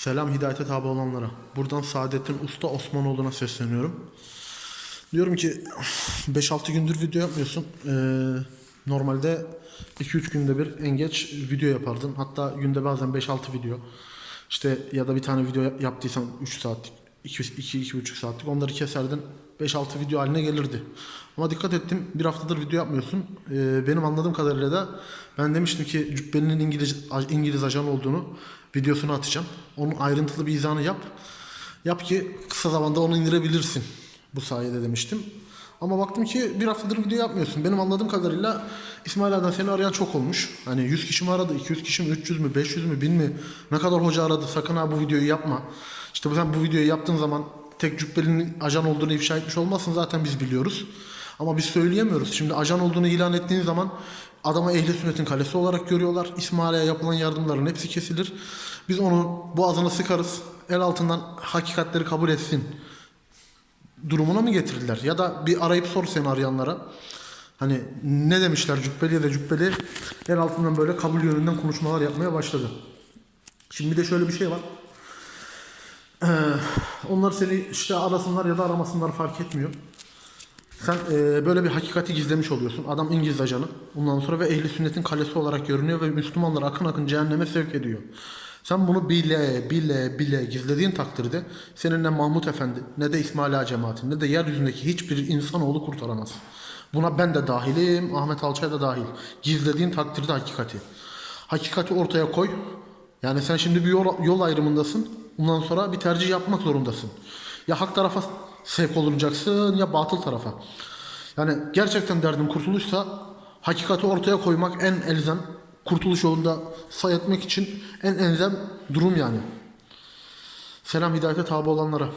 Selam hidayete tabi olanlara. Buradan Saadettin Usta Osmanoğlu'na sesleniyorum. Diyorum ki 5-6 gündür video yapmıyorsun. Ee, normalde 2-3 günde bir en geç video yapardın. Hatta günde bazen 5-6 video. İşte ya da bir tane video yap- yaptıysan 3 saatlik, 2-2,5 saatlik onları keserdin. 5-6 video haline gelirdi. Ama dikkat ettim bir haftadır video yapmıyorsun. Ee, benim anladığım kadarıyla da ben demiştim ki Cübbeli'nin İngiliz, İngiliz ajan olduğunu videosunu atacağım. Onun ayrıntılı bir izahını yap. Yap ki kısa zamanda onu indirebilirsin. Bu sayede demiştim. Ama baktım ki bir haftadır video yapmıyorsun. Benim anladığım kadarıyla İsmail Adan seni arayan çok olmuş. Hani 100 kişi mi aradı, 200 kişi mi, 300 mü, 500 mü, 1000 mi? Ne kadar hoca aradı sakın ha bu videoyu yapma. İşte sen bu videoyu yaptığın zaman tek cübbelinin ajan olduğunu ifşa etmiş olmazsın zaten biz biliyoruz. Ama biz söyleyemiyoruz. Şimdi ajan olduğunu ilan ettiğin zaman adama ehli sünnetin kalesi olarak görüyorlar. İsmail'e yapılan yardımların hepsi kesilir. Biz onu boğazına sıkarız. El altından hakikatleri kabul etsin durumuna mı getirdiler? Ya da bir arayıp sor seni arayanlara. Hani ne demişler cübbeliye de cübbeli el altından böyle kabul yönünden konuşmalar yapmaya başladı. Şimdi bir de şöyle bir şey var. Ee, onlar seni işte arasınlar ya da aramasınlar fark etmiyor. Sen e, böyle bir hakikati gizlemiş oluyorsun. Adam İngiliz ajanı. Ondan sonra ve ehli sünnetin kalesi olarak görünüyor ve Müslümanlar akın akın cehenneme sevk ediyor. Sen bunu bile bile bile gizlediğin takdirde senin ne Mahmut Efendi ne de İsmail Ağa cemaati ne de yeryüzündeki hiçbir insanoğlu kurtaramaz. Buna ben de dahilim, Ahmet Alçay da dahil. Gizlediğin takdirde hakikati. Hakikati ortaya koy. Yani sen şimdi bir yol, yol ayrımındasın. Ondan sonra bir tercih yapmak zorundasın. Ya hak tarafa sevk olunacaksın ya batıl tarafa. Yani gerçekten derdim kurtuluşsa hakikati ortaya koymak en elzem. Kurtuluş yolunda say etmek için en elzem durum yani. Selam hidayete tabi olanlara.